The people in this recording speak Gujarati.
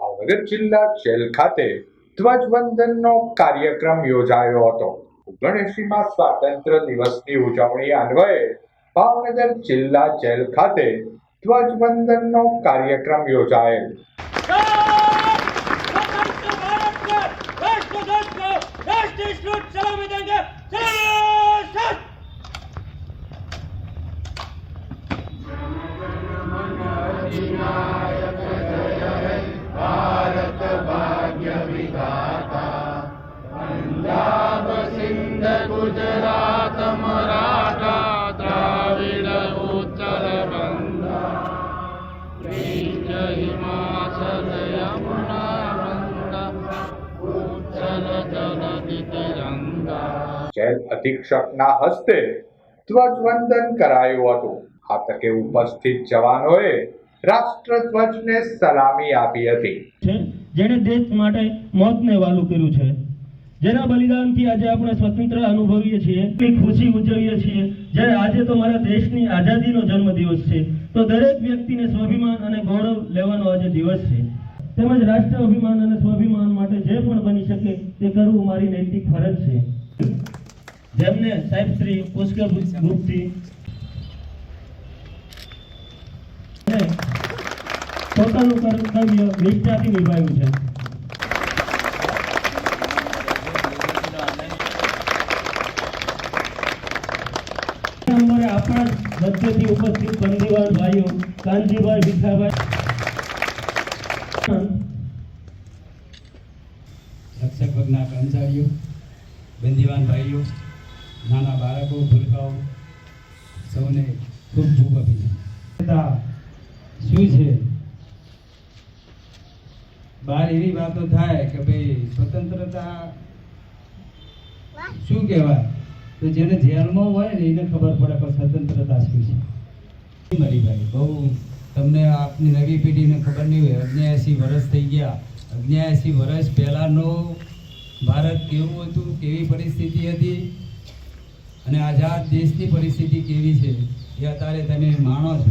ભાવનગર જિલ્લા જેલ ખાતે ધ્વજવંદનનો કાર્યક્રમ યોજાયો હતો ઓગણએસીમાં સ્વાતંત્ર્ય દિવસની ઉજવણી અન્વયે ભાવનગર જિલ્લા જેલ ખાતે ધ્વજવંદનનો કાર્યક્રમ યોજાયેલ Yeah. વિધાતા પંજાબ સિંધ ગુજરાત મરાઠા દ્રાવિડ ઉત્તર બંગા હિમાચલ જેલ અધિક્ષકના હસ્તે ધ્વજવંદન કરાયું હતું આ તકે ઉપસ્થિત જવાનોએ રાષ્ટ્રધ્વજને સલામી આપી હતી જેણે દેશ માટે મોતને વાલું કર્યું છે. જેના બલિદાનથી આજે આપણે સ્વતંત્ર અનુભવીએ છીએ. ખુશી ઉજવીએ છીએ. જ્યારે આજે તો મારા દેશની આઝાદીનો જન્મદિવસ છે, તો દરેક વ્યક્તિને સ્વાભિમાન અને ગૌરવ લેવાનો આજે દિવસ છે. તેમજ રાષ્ટ્ર અભિમાન અને સ્વાભિમાન માટે જે પણ બની શકે તે કરવું મારી નૈતિક ફરજ છે. જેમને સાહેબ શ્રી પુષ્કર ગુપ્તી પોતાનું કર્તવ્ય નિષ્ઠાથી નિભાવ્યું છે. આપણા વચ્ચેથી ઉપસ્થિત બંદીવાન ભાઈઓ કાનજીભાઈ ભીખાભાઈ રક્ષક વર્ગના કર્મચારીઓ બંદીવાન ભાઈઓ નાના બાળકો ભૂલકાઓ સૌને ખૂબ ખૂબ અભિનંદન. શું છે? બહાર એવી વાતો થાય કે ભાઈ સ્વતંત્રતા શું કહેવાય? તો જેને જેલમાં હોય ને એને ખબર પડે પણ સ્વતંત્રતા શું છે? મરીભાઈ બહુ તમને આપની નવી પેઢીને ખબર નહીં હોય. અગ્નેયાસી વર્ષ થઈ ગયા. અગ્નેયાસી વર્ષ પહેલાંનો ભારત કેવું હતું? કેવી પરિસ્થિતિ હતી? અને આઝાદ દેશની પરિસ્થિતિ કેવી છે? એ અત્યારે તમે માણો છો.